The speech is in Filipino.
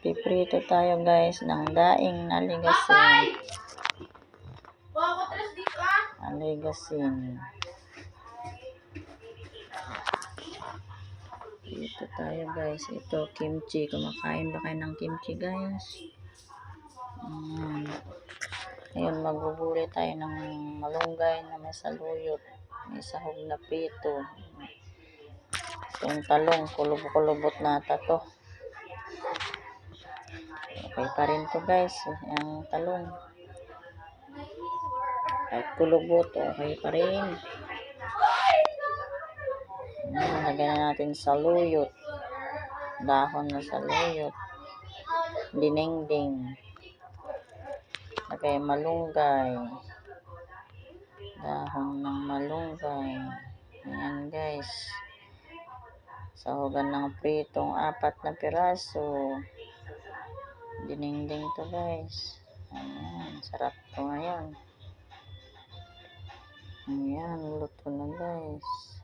Piprito tayo guys ng daing na ligasin. Aligasin. Dito tayo guys. Ito kimchi. Kumakain ba kayo ng kimchi guys? Ayan. Ngayon magbubuli tayo ng malunggay na may saluyot. May sahog na pito. Itong talong. Kulub-kulubot nata to. Okay pa rin to guys. Ang talong. Kahit kulubot. Okay pa rin. Lagyan na natin saluyot. Dahon na saluyot. Dinengding. Lagay malunggay. Dahon ng malunggay. Ayan guys. Sahugan ng pritong apat na piraso. Dinengding to guys. Ayan. Sarap to ngayon. Ayan. Luto na guys.